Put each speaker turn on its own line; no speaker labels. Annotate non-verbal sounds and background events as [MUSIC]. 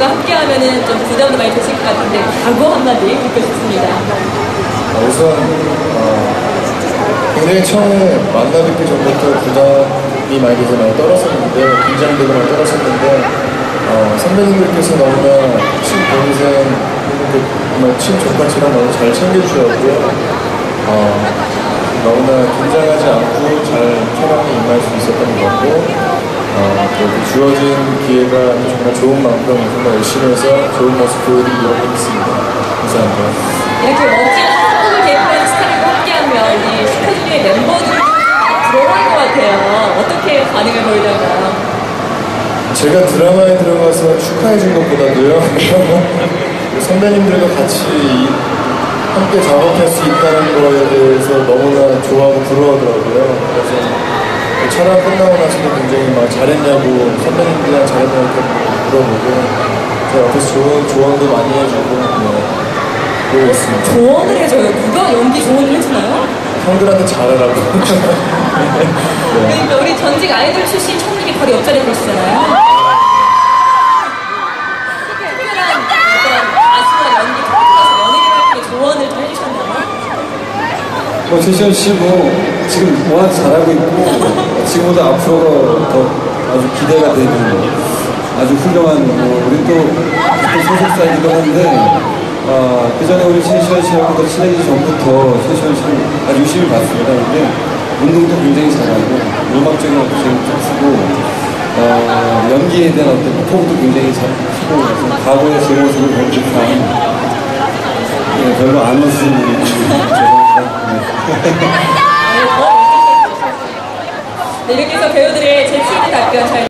배우가 함께하면은 좀 부담도 많이 되실 것 같은데 각오 한마디 듣고 싶습니다.
아, 우선 어, 굉장히 처음에 만나 뵙기 전부터 부담이 많이 돼서 많이 떨었었는데 긴장되고 많이 떨었었는데 어, 선배님들께서 너무나 친동생 정말 친족같이랑 너무 잘 챙겨주셨고요 어, 너무나 긴장하지 않고 잘 촬영에 임할 수 이렇게 주어진 기회가 정말 좋은 만큼 정말 열심히 해서 좋은 모습 보여드리도록 하겠습니다 감사합니다
이렇게 멋진 한국을 대표하는 스타일과 함께하면 이 슈퍼주니어의 멤버들이 부러워할 것 같아요. 어떻게 반응을 보이던가요?
제가 드라마에 들어가서 축하해 준 것보다도요 [LAUGHS] 선배님들과 같이 함께 작업할 수 있다는 거에 대해서 너무나 좋아하고 부러워하더라고요 그래서 촬영 끝나고 나서도 굉장히 막 잘했냐고 선배님들이랑 잘했냐고 물어보고 제 옆에서 좋은 조언도 많이 해주고 네, 그러고 있습니다
조언을 해줘요. 누가 연기 조언을 해주나요?
형들한테 잘하라고 [LAUGHS] 네.
그러니까 우리 전직 아이돌 출신 천국이 바로 옆자리에 계시잖아요. 특별한 어떤 가수와 연기 통해서 연예인한테 조언을 좀 해주셨나요?
뭐 최시현 씨 뭐 지금 워낙 잘하고 있고 지금보다 앞으로가 더 아주 기대가 되는 아주 훌륭한 뭐 우리 또, 또 소속사이기도 한데 아, 그 전에 우리 최시현 씨하고 더 친해지기 전부터 최시현 씨를 아주 유심히 봤습니다. 근데 운동도 굉장히 잘하고 음악적인 것도 재밌게 쓰고 어, 연기에 대한 어떤 호흡도 굉장히 잘 쓰고 과거의 제 모습을 본 듯한 네, 별로 안 죄송합니다. 네.
네, 이렇게 해서 배우들의 재치 있는 답변 잘